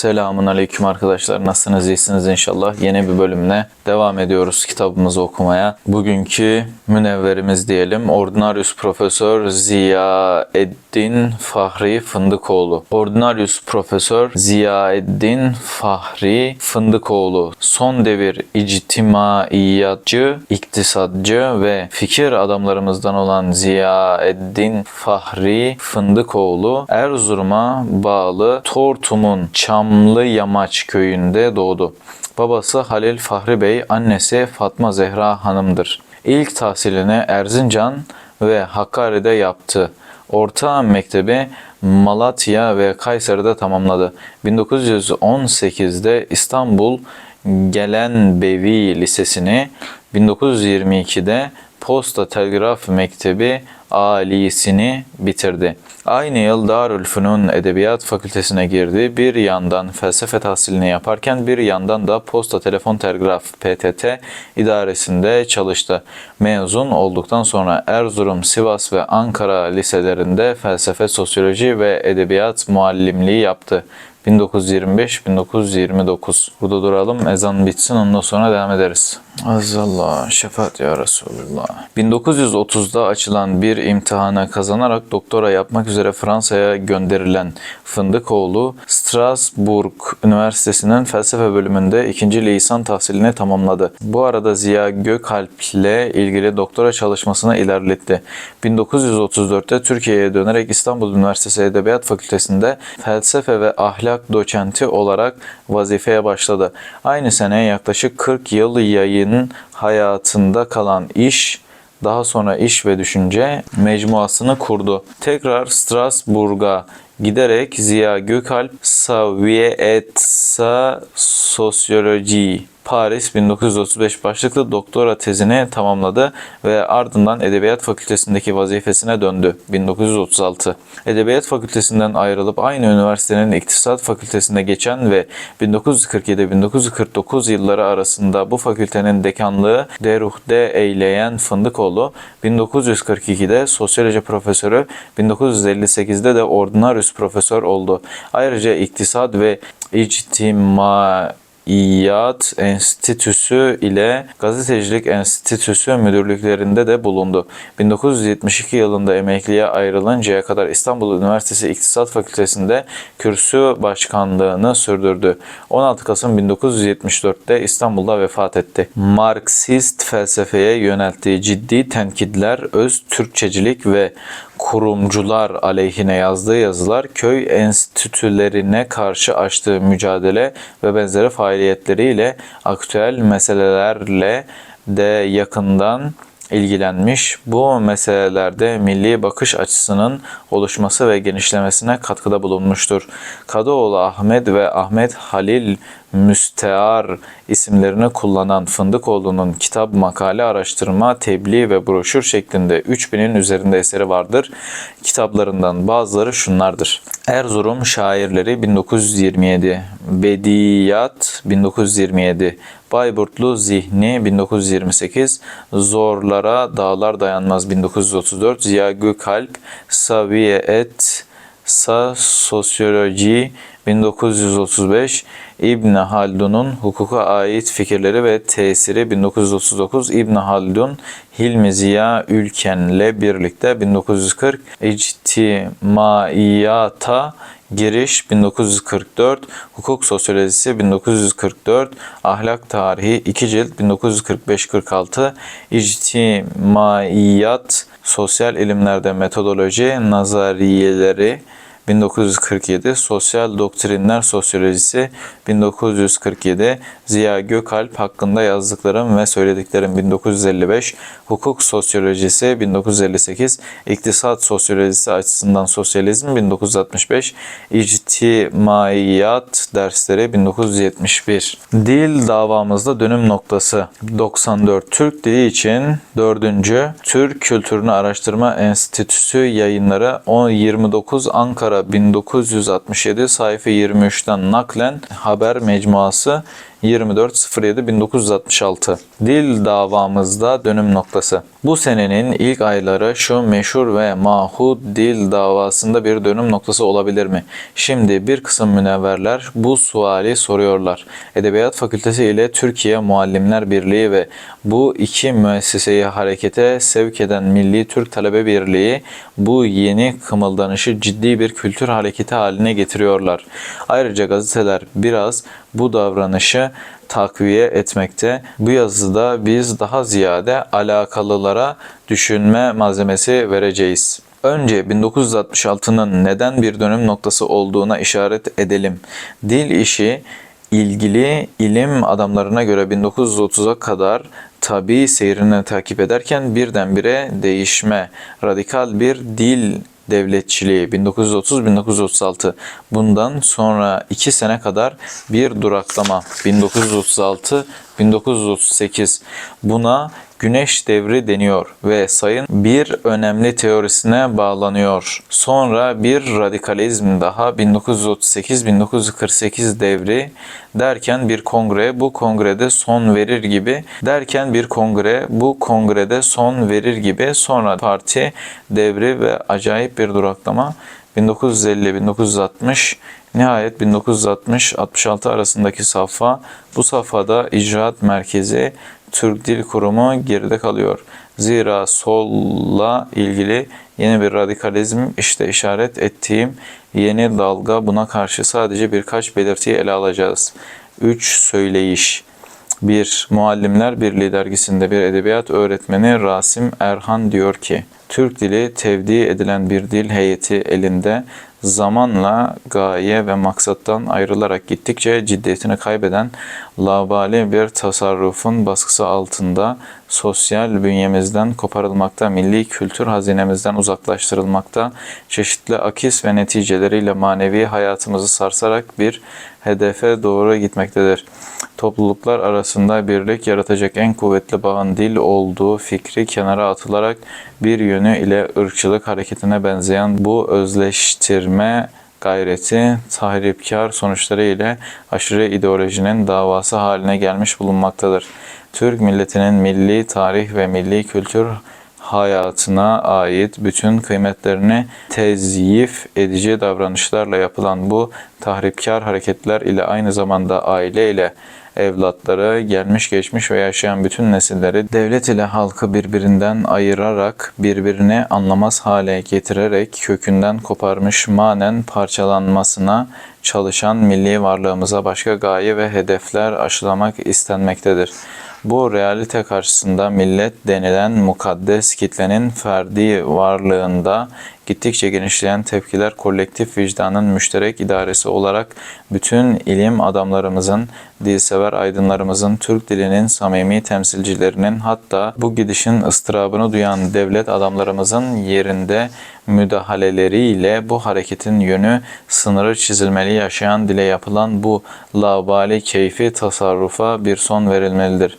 Selamun Aleyküm arkadaşlar. Nasılsınız? İyisiniz inşallah. Yeni bir bölümle devam ediyoruz kitabımızı okumaya. Bugünkü münevverimiz diyelim. Ordinarius Profesör Ziyaeddin Fahri Fındıkoğlu. Ordinarius Profesör Ziyaeddin Fahri Fındıkoğlu. Son devir ictimaiyatçı, iktisadcı ve fikir adamlarımızdan olan Ziyaeddin Fahri Fındıkoğlu Erzurum'a bağlı Tortum'un Çamlı Yamaç köyünde doğdu. Babası Halil Fahri Bey, annesi Fatma Zehra Hanım'dır. İlk tahsilini Erzincan ve Hakkari'de yaptı. Orta mektebi Malatya ve Kayseri'de tamamladı. 1918'de İstanbul Gelenbevi Lisesi'ni, 1922'de Posta Telgraf Mektebi Alisi'ni bitirdi. Aynı yıl Darülfünun Edebiyat Fakültesine girdi. Bir yandan felsefe tahsilini yaparken bir yandan da Posta Telefon Telgraf PTT idaresinde çalıştı. Mezun olduktan sonra Erzurum, Sivas ve Ankara liselerinde felsefe, sosyoloji ve edebiyat muallimliği yaptı. 1925-1929. Burada duralım. Ezan bitsin ondan sonra devam ederiz. Azallah, şefaat ya Resulullah. 1930'da açılan bir imtihana kazanarak doktora yapmak üzere Fransa'ya gönderilen Fındıkoğlu, Strasbourg Üniversitesi'nin felsefe bölümünde ikinci lisan tahsilini tamamladı. Bu arada Ziya Gökalp ile ilgili doktora çalışmasını ilerletti. 1934'te Türkiye'ye dönerek İstanbul Üniversitesi Edebiyat Fakültesi'nde felsefe ve ahlak doçenti olarak vazifeye başladı. Aynı sene yaklaşık 40 yıl yayın hayatında kalan iş daha sonra iş ve düşünce mecmuasını kurdu. Tekrar Strasbourg'a giderek Ziya Gökalp Savietsa Sosyoloji Paris 1935 başlıklı doktora tezini tamamladı ve ardından Edebiyat Fakültesindeki vazifesine döndü 1936. Edebiyat Fakültesinden ayrılıp aynı üniversitenin İktisat Fakültesine geçen ve 1947-1949 yılları arasında bu fakültenin dekanlığı deruhde eyleyen Fındıkoğlu 1942'de sosyoloji profesörü 1958'de de ordinarius profesör oldu. Ayrıca iktisat ve ictima İyat Enstitüsü ile Gazetecilik Enstitüsü müdürlüklerinde de bulundu. 1972 yılında emekliye ayrılıncaya kadar İstanbul Üniversitesi İktisat Fakültesi'nde kürsü başkanlığını sürdürdü. 16 Kasım 1974'te İstanbul'da vefat etti. Marksist felsefeye yönelttiği ciddi tenkitler, öz Türkçecilik ve kurumcular aleyhine yazdığı yazılar, köy enstitülerine karşı açtığı mücadele ve benzeri faaliyetleriyle aktüel meselelerle de yakından ilgilenmiş. Bu meselelerde milli bakış açısının oluşması ve genişlemesine katkıda bulunmuştur. Kadıoğlu Ahmet ve Ahmet Halil Müstear isimlerini kullanan Fındıkoğlu'nun kitap, makale, araştırma, tebliğ ve broşür şeklinde 3000'in üzerinde eseri vardır. Kitaplarından bazıları şunlardır. Erzurum Şairleri 1927, Bediyat 1927, Bayburtlu Zihni 1928, Zorlara Dağlar Dayanmaz 1934, Ziya Gökalp, Saviye Et, Sa Sosyoloji 1935, İbn Haldun'un hukuka ait fikirleri ve tesiri 1939, İbn Haldun Hilmi Ziya Ülken'le birlikte 1940, İctimaiyata Giriş 1944, Hukuk Sosyolojisi 1944, Ahlak Tarihi 2 cilt 1945-46, İctimaiyat, Sosyal İlimlerde Metodoloji, Nazariyeleri 1947, Sosyal Doktrinler Sosyolojisi 1947, Ziya Gökalp hakkında yazdıklarım ve söylediklerim 1955, Hukuk Sosyolojisi 1958, İktisat Sosyolojisi açısından Sosyalizm 1965, İctimaiyat dersleri 1971. Dil davamızda dönüm noktası 94 Türk dili için 4. Türk Kültürünü Araştırma Enstitüsü yayınları 1029 Ankara 1967 sayfa 23'ten naklen haber mecmuası 24.07.1966 Dil davamızda dönüm noktası. Bu senenin ilk ayları şu meşhur ve mahud dil davasında bir dönüm noktası olabilir mi? Şimdi bir kısım münevverler bu suali soruyorlar. Edebiyat Fakültesi ile Türkiye Muallimler Birliği ve bu iki müesseseyi harekete sevk eden Milli Türk Talebe Birliği bu yeni kımıldanışı ciddi bir kültür hareketi haline getiriyorlar. Ayrıca gazeteler biraz bu davranışı takviye etmekte. Bu yazıda biz daha ziyade alakalılara düşünme malzemesi vereceğiz. Önce 1966'nın neden bir dönüm noktası olduğuna işaret edelim. Dil işi ilgili ilim adamlarına göre 1930'a kadar tabi seyrini takip ederken birdenbire değişme, radikal bir dil devletçiliği 1930-1936 bundan sonra 2 sene kadar bir duraklama 1936-1938 buna Güneş devri deniyor ve sayın bir önemli teorisine bağlanıyor. Sonra bir radikalizm daha 1938-1948 devri derken bir kongre bu kongrede son verir gibi derken bir kongre bu kongrede son verir gibi sonra parti devri ve acayip bir duraklama 1950-1960 nihayet 1960-66 arasındaki safha bu safhada icraat merkezi Türk Dil Kurumu geride kalıyor. Zira solla ilgili yeni bir radikalizm işte işaret ettiğim yeni dalga buna karşı sadece birkaç belirtiyi ele alacağız. 3 söyleyiş 1. Muallimler Birliği dergisinde bir edebiyat öğretmeni Rasim Erhan diyor ki, Türk dili tevdi edilen bir dil heyeti elinde zamanla gaye ve maksattan ayrılarak gittikçe ciddiyetini kaybeden labali bir tasarrufun baskısı altında sosyal bünyemizden koparılmakta, milli kültür hazinemizden uzaklaştırılmakta, çeşitli akis ve neticeleriyle manevi hayatımızı sarsarak bir hedefe doğru gitmektedir. Topluluklar arasında birlik yaratacak en kuvvetli bağın dil olduğu fikri kenara atılarak bir yönü ile ırkçılık hareketine benzeyen bu özleştirme gayreti tahripkar sonuçları ile aşırı ideolojinin davası haline gelmiş bulunmaktadır. Türk milletinin milli tarih ve milli kültür hayatına ait bütün kıymetlerini tezyif edici davranışlarla yapılan bu tahripkar hareketler ile aynı zamanda aile ile evlatları, gelmiş geçmiş ve yaşayan bütün nesilleri devlet ile halkı birbirinden ayırarak, birbirini anlamaz hale getirerek kökünden koparmış manen parçalanmasına çalışan milli varlığımıza başka gaye ve hedefler aşılamak istenmektedir. Bu realite karşısında millet denilen mukaddes kitlenin ferdi varlığında gittikçe genişleyen tepkiler kolektif vicdanın müşterek idaresi olarak bütün ilim adamlarımızın, dilsever aydınlarımızın, Türk dilinin samimi temsilcilerinin hatta bu gidişin ıstırabını duyan devlet adamlarımızın yerinde müdahaleleriyle bu hareketin yönü sınırı çizilmeli yaşayan dile yapılan bu labali keyfi tasarrufa bir son verilmelidir.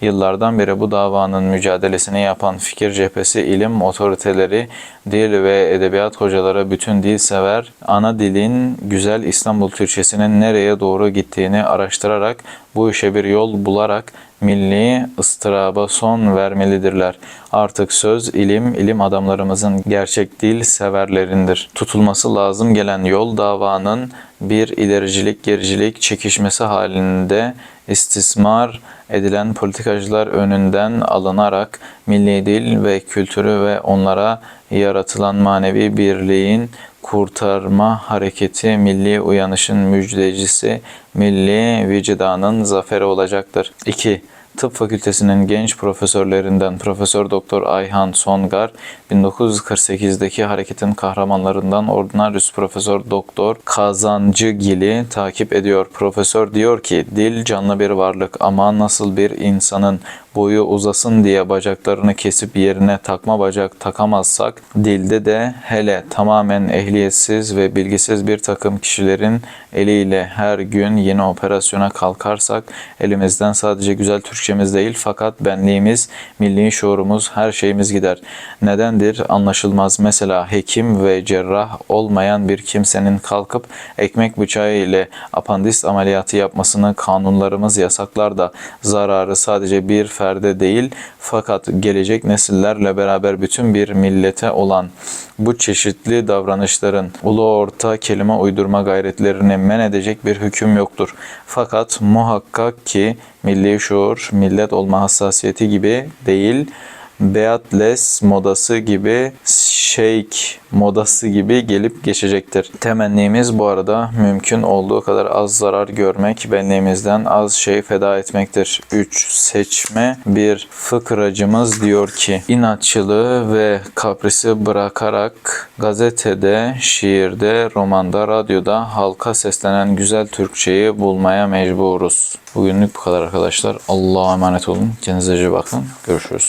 Yıllardan beri bu davanın mücadelesini yapan fikir cephesi, ilim otoriteleri, dil ve edebiyat hocaları, bütün dil sever, ana dilin güzel İstanbul Türkçesinin nereye doğru gittiğini araştırarak bu işe bir yol bularak milli ıstıraba son vermelidirler. Artık söz, ilim, ilim adamlarımızın gerçek dil severlerindir. Tutulması lazım gelen yol davanın bir ilericilik, gericilik çekişmesi halinde istismar edilen politikacılar önünden alınarak milli dil ve kültürü ve onlara yaratılan manevi birliğin kurtarma hareketi milli uyanışın müjdecisi, milli vicdanın zaferi olacaktır. 2. Tıp Fakültesinin genç profesörlerinden Profesör Doktor Ayhan Songar 1948'deki hareketin kahramanlarından Ordinarius Profesör Doktor Kazancıgil'i takip ediyor. Profesör diyor ki dil canlı bir varlık ama nasıl bir insanın boyu uzasın diye bacaklarını kesip yerine takma bacak takamazsak, dilde de hele tamamen ehliyetsiz ve bilgisiz bir takım kişilerin eliyle her gün yeni operasyona kalkarsak, elimizden sadece güzel Türkçemiz değil fakat benliğimiz, milli şuurumuz, her şeyimiz gider. Nedendir anlaşılmaz. Mesela hekim ve cerrah olmayan bir kimsenin kalkıp ekmek bıçağı ile apandist ameliyatı yapmasını kanunlarımız yasaklar da zararı sadece bir ferde değil fakat gelecek nesillerle beraber bütün bir millete olan bu çeşitli davranışların ulu orta kelime uydurma gayretlerini men edecek bir hüküm yoktur. Fakat muhakkak ki milli şuur, millet olma hassasiyeti gibi değil, Beatles modası gibi, Shake modası gibi gelip geçecektir. Temennimiz bu arada mümkün olduğu kadar az zarar görmek, benliğimizden az şey feda etmektir. 3. Seçme bir fıkracımız diyor ki, inatçılığı ve kaprisi bırakarak gazetede, şiirde, romanda, radyoda halka seslenen güzel Türkçeyi bulmaya mecburuz. Bugünlük bu kadar arkadaşlar. Allah'a emanet olun. Kendinize iyi bakın. Görüşürüz.